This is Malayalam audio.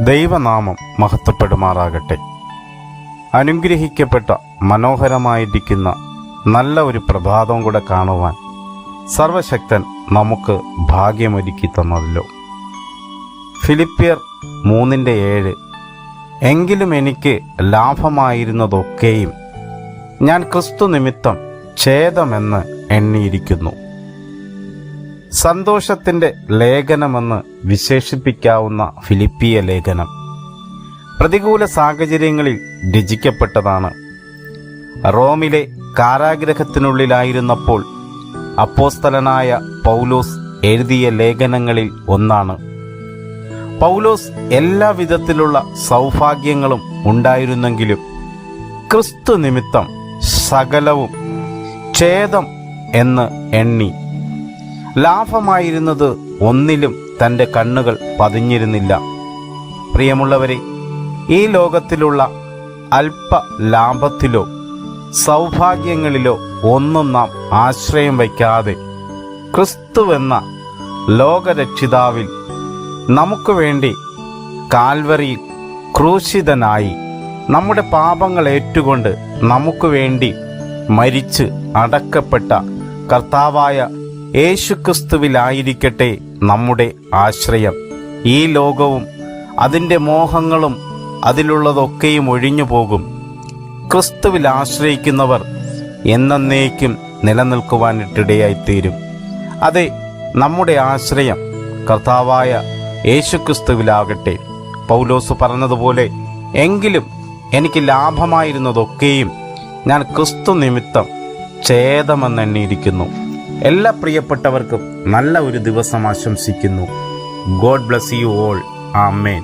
ദൈവനാമം മഹത്വപ്പെടുമാറാകട്ടെ. അനുഗ്രഹിക്കപ്പെട്ട മനോഹരമായിരിക്കുന്ന നല്ല ഒരു പ്രഭാതം കൂടെ കാണുവാൻ സർവശക്തൻ നമുക്ക് ഭാഗ്യമൊരുക്കി തന്നതല്ലോ ഫിലിപ്പിയർ മൂന്നിന്റെ ഏഴ് എങ്കിലും എനിക്ക് ലാഭമായിരുന്നതൊക്കെയും ഞാൻ ക്രിസ്തു നിമിത്തം ഛേദമെന്ന് എണ്ണിയിരിക്കുന്നു. സന്തോഷത്തിന്റെ ലേഖനമെന്ന് വിശേഷിപ്പിക്കാവുന്ന ഫിലിപ്പിയ ലേഖനം പ്രതികൂല സാഹചര്യങ്ങളിൽ രചിക്കപ്പെട്ടതാണ്. റോമിലെ കാരാഗ്രഹത്തിനുള്ളിലായിരുന്നപ്പോൾ അപ്പോസ്തലനായ പൗലോസ് എഴുതിയ ലേഖനങ്ങളിൽ ഒന്നാണ്. പൗലോസ് എല്ലാ വിധത്തിലുള്ള സൗഭാഗ്യങ്ങളും ഉണ്ടായിരുന്നെങ്കിലും ക്രിസ്തു നിമിത്തം സകലവും ഛേദം എന്ന് എണ്ണി ലാഭമായിരുന്നത് ഒന്നിലും തന്റെ കണ്ണുകൾ പതിഞ്ഞിരുന്നില്ല. പ്രിയമുള്ളവരെ ഈ ലോകത്തിലുള്ള അല്പ ലാഭത്തിലോ സൗഭാഗ്യങ്ങളിലോ ഒന്നും നാം ആശ്രയം വയ്ക്കാതെ ക്രിസ്തുവെന്ന ലോകരക്ഷിതാവിൽ നമുക്ക് വേണ്ടി കാൽവറിയിൽ ക്രൂശിതനായി നമ്മുടെ പാപങ്ങൾ ഏറ്റുകൊണ്ട് നമുക്ക് വേണ്ടി മരിച്ച് അടക്കപ്പെട്ട കർത്താവായ യേശുക്രിസ്തുവിലായിരിക്കട്ടെ നമ്മുടെ ആശ്രയം. ഈ ലോകവും അതിന്റെ മോഹങ്ങളും അതിലുള്ളതൊക്കെയും ഒഴിഞ്ഞു പോകും. ക്രിസ്തുവിൽ ആശ്രയിക്കുന്നവർ എന്നേക്കും നിലനിൽക്കുവാനിട്ടിടയായിത്തീരും. അതെ നമ്മുടെ ആശ്രയം കർത്താവായ യേശുക്രിസ്തുവിലാകട്ടെ. പൗലോസ് പറഞ്ഞതുപോലെ എങ്കിലും എനിക്ക് ലാഭമായിരുന്നതൊക്കെയും ഞാൻ ക്രിസ്തു നിമിത്തം ഛേദമെന്നെണ്ണിയിരിക്കുന്നു. എല്ലാ പ്രിയപ്പെട്ടവർക്കും നല്ല ഒരു ദിവസം ആശംസിക്കുന്നു. God bless you all amen.